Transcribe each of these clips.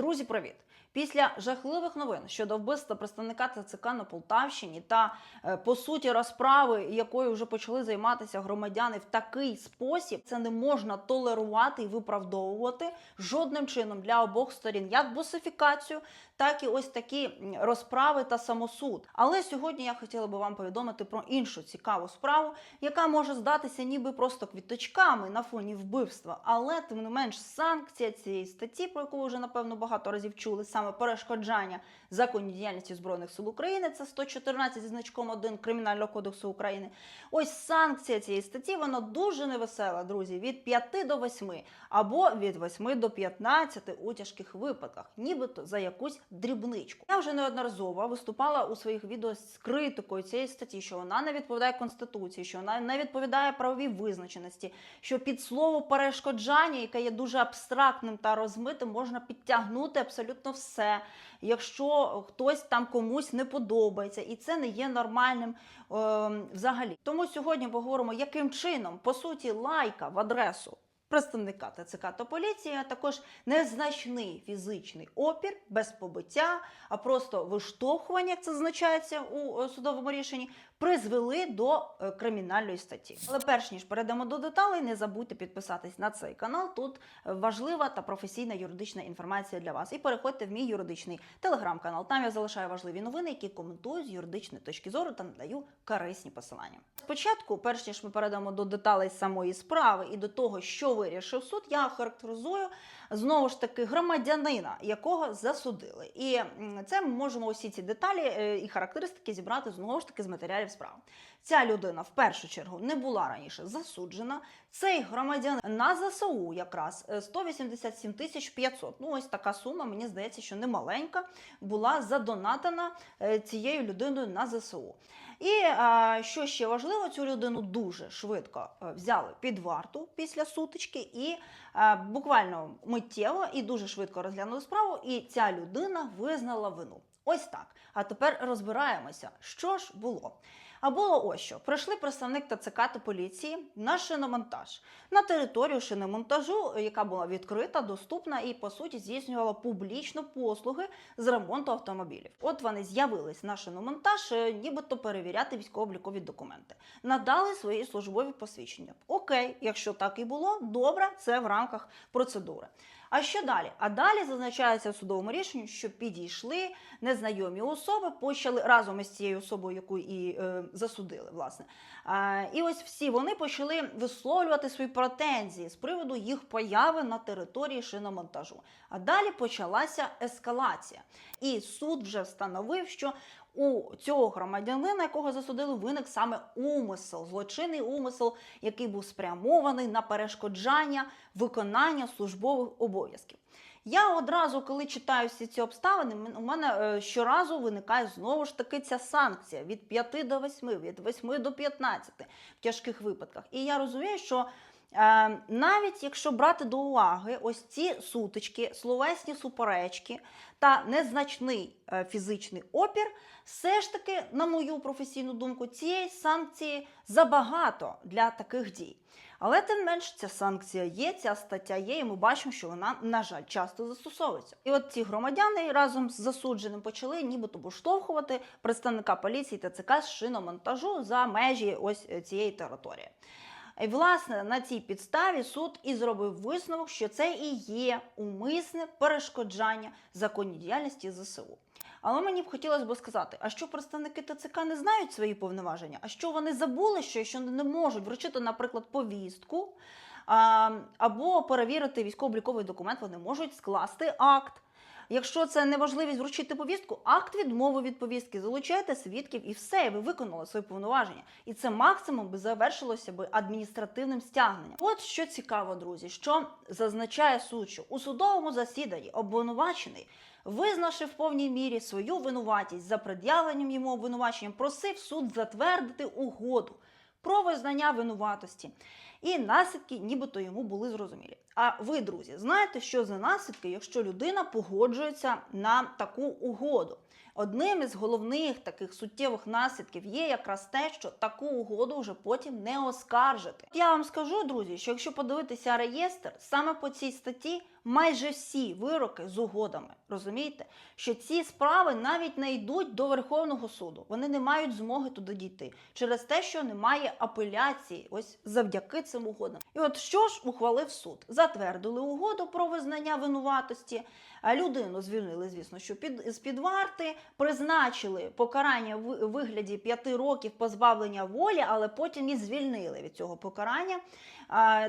Друзі, привіт! Після жахливих новин щодо вбивства представника ТЦК на Полтавщині та е, по суті розправи, якою вже почали займатися громадяни в такий спосіб, це не можна толерувати і виправдовувати жодним чином для обох сторін, як босифікацію, так і ось такі розправи та самосуд. Але сьогодні я хотіла би вам повідомити про іншу цікаву справу, яка може здатися ніби просто квіточками на фоні вбивства, але тим не менш санкція цієї статті, про яку вже напевно багато разів чули, саме перешкоджання законній діяльності збройних сил України. Це 114 зі значком 1 Кримінального кодексу України. Ось санкція цієї статті, вона дуже невесела, друзі, від 5 до 8 або від 8 до 15 у тяжких випадках, нібито за якусь дрібничку. Я вже неодноразово виступала у своїх відео з критикою цієї статті, що вона не відповідає конституції, що вона не відповідає правовій визначеності, що під слово перешкоджання, яке є дуже абстрактним та розмитим, можна підтягнути абсолютно все, якщо хтось там комусь не подобається, і це не є нормальним е, взагалі. Тому сьогодні поговоримо, яким чином по суті лайка в адресу. Представника ТЦК та поліції, а також незначний фізичний опір без побиття, а просто виштовхування, як це зазначається у е, судовому рішенні, призвели до е, кримінальної статті. Але перш ніж перейдемо до деталей, не забудьте підписатись на цей канал. Тут е, важлива та професійна юридична інформація для вас. І переходьте в мій юридичний телеграм-канал. Там я залишаю важливі новини, які коментую з юридичної точки зору та надаю корисні посилання. Спочатку, перш ніж ми перейдемо до деталей самої справи і до того, що вирішив суд, я характеризую знову ж таки громадянина, якого засудили. І це ми можемо усі ці деталі е, і характеристики зібрати знову ж таки з матеріалів справи. Ця людина в першу чергу не була раніше засуджена. Цей громадянин на ЗСУ якраз е, 187 тисяч 500. Ну ось така сума, мені здається, що немаленька, була задонатена е, цією людиною на ЗСУ. І е, що ще важливо, цю людину дуже швидко е, взяли під варту після сутички, і е, буквально миттєво і дуже швидко розглянули справу. І ця людина визнала вину. Ось так. А тепер розбираємося, що ж було. А було ось що. Прийшли представник ТЦК та поліції на шиномонтаж на територію шиномонтажу, яка була відкрита, доступна і по суті здійснювала публічно послуги з ремонту автомобілів. От вони з'явились на шиномонтаж, е, нібито перевіряти військово-облікові документи. Надали свої службові посвідчення. Окей, якщо так і було, добре, це в рамках процедури. А що далі? А далі зазначається в судовому рішенні, що підійшли незнайомі особи, почали разом із цією особою, яку і е, засудили, власне. А, і ось всі вони почали висловлювати свої претензії з приводу їх появи на території шиномонтажу. А далі почалася ескалація. І суд вже встановив, що у цього громадянина, якого засудили, виник саме умисел, злочинний умисел, який був спрямований на перешкоджання виконання службових обов'язків. Я одразу, коли читаю всі ці обставини, у мене е, щоразу виникає знову ж таки ця санкція від 5 до 8, від 8 до 15 в тяжких випадках. І я розумію, що навіть якщо брати до уваги ось ці сутички, словесні суперечки та незначний е, фізичний опір, все ж таки, на мою професійну думку, цієї санкції забагато для таких дій. Але тим менш ця санкція є, ця стаття є, і ми бачимо, що вона, на жаль, часто застосовується. І от ці громадяни разом з засудженим почали нібито поштовхувати представника поліції ТЦК з шиномонтажу за межі ось е, цієї території. Власне, на цій підставі суд і зробив висновок, що це і є умисне перешкоджання законній діяльності ЗСУ. Але мені б хотілося б сказати, а що представники ТЦК не знають свої повноваження? А що вони забули, що, що не можуть вручити, наприклад, повістку або перевірити військово-обліковий документ, вони можуть скласти акт. Якщо це неможливість вручити повістку, акт відмови від повістки, залучайте свідків і все, і ви виконали свої повноваження. І це максимум би завершилося би адміністративним стягненням. От що цікаво, друзі, що зазначає суд, що у судовому засіданні обвинувачений, визнавши в повній мірі свою винуватість за пред'явленням йому обвинуваченням, просив суд затвердити угоду про визнання винуватості. І наслідки нібито йому були зрозумілі. А ви, друзі, знаєте, що за наслідки, якщо людина погоджується на таку угоду? Одним із головних таких суттєвих наслідків є якраз те, що таку угоду вже потім не оскаржити. Я вам скажу, друзі, що якщо подивитися реєстр, саме по цій статті майже всі вироки з угодами. Розумієте, що ці справи навіть не йдуть до Верховного суду. Вони не мають змоги туди дійти через те, що немає апеляції. Ось завдяки цим угодам. І от що ж ухвалив суд? Затвердили угоду про визнання винуватості. Людину звільнили, звісно, що під з під варти призначили покарання в вигляді п'яти років позбавлення волі, але потім і звільнили від цього покарання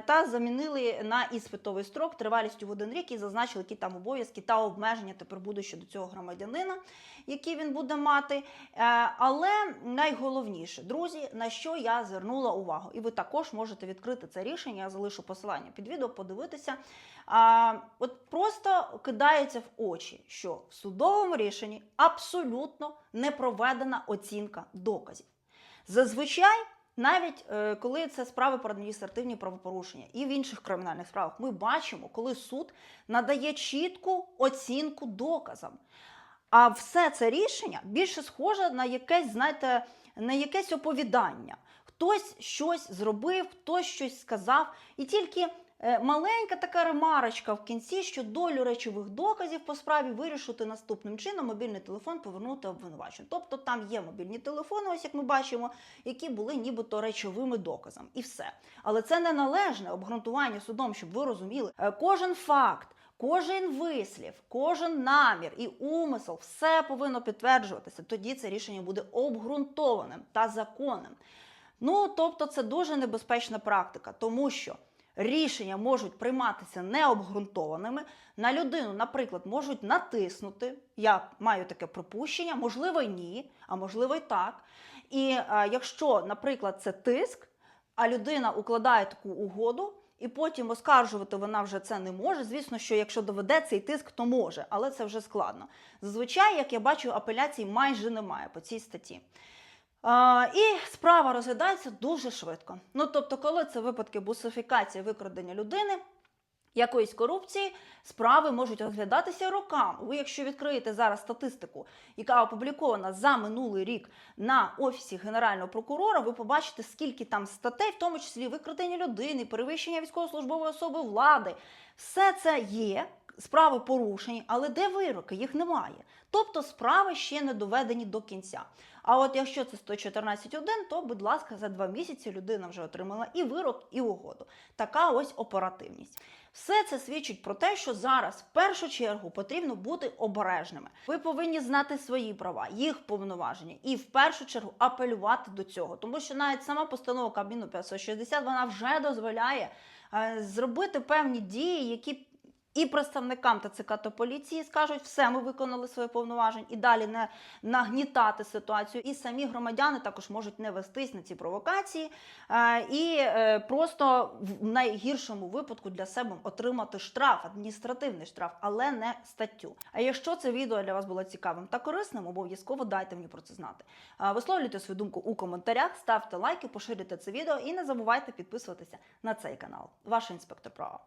та замінили на іспитовий строк тривалістю в один рік і зазначили, які там обов'язки та обмеження тепер будуть щодо цього громадянина, які він буде мати. Е, Але найголовніше, друзі, на що я звернула увагу, і ви також можете відкрити це рішення. Я залишу посилання під відео, подивитися. От просто кидається в очі, що в судовому рішенні абсолютно не проведена оцінка доказів. Зазвичай. Навіть е, коли це справи про адміністративні правопорушення і в інших кримінальних справах, ми бачимо, коли суд надає чітку оцінку доказам. А все це рішення більше схоже на якесь, знаєте, на якесь оповідання. Хтось щось зробив, хтось щось сказав, і тільки маленька така ремарочка в кінці, що долю речових доказів по справі вирішити наступним чином мобільний телефон повернути обвинуваченню. Тобто там є мобільні телефони, ось як ми бачимо, які були нібито речовими доказами, і все. Але це не належне обґрунтування судом, щоб ви розуміли. Е, Кожен факт. Кожен вислів, кожен намір і умисел, все повинно підтверджуватися. Тоді це рішення буде обґрунтованим та законним. Ну тобто, це дуже небезпечна практика, тому що рішення можуть прийматися необґрунтованими. На людину, наприклад, можуть натиснути. Я маю таке припущення, можливо, ні, а можливо, й так. І а, якщо, наприклад, це тиск, а людина укладає таку угоду. І потім оскаржувати вона вже це не може. Звісно, що якщо доведе цей тиск, то може, але це вже складно. Зазвичай, як я бачу, апеляцій майже немає по цій статті. А, і справа розглядається дуже швидко. Ну тобто, коли це випадки бусифікації викрадення людини. Якоїсь корупції справи можуть розглядатися роками. Ви, якщо відкриєте зараз статистику, яка опублікована за минулий рік на офісі генерального прокурора, ви побачите, скільки там статей, в тому числі викрадення людини, перевищення військовослужбової особи влади. Все це є, справи порушені, але де вироки? Їх немає. Тобто справи ще не доведені до кінця. А от якщо це 114.1, то, будь ласка, за два місяці людина вже отримала і вирок, і угоду. Така ось оперативність. Все це свідчить про те, що зараз в першу чергу потрібно бути обережними. Ви повинні знати свої права, їх повноваження, і в першу чергу апелювати до цього, тому що навіть сама постанова Кабміну 560 вона вже дозволяє е, зробити певні дії, які і представникам ТЦК та поліції скажуть, все, ми виконали своє повноваження, і далі не нагнітати ситуацію. І самі громадяни також можуть не вестись на ці провокації е, і е, просто в найгіршому випадку для себе отримати штраф, адміністративний штраф, але не статтю. А якщо це відео для вас було цікавим та корисним, обов'язково дайте мені про це знати. Е, Висловлюйте свою думку у коментарях, ставте лайки, поширюйте це відео і не забувайте підписуватися на цей канал. Ваш інспектор права.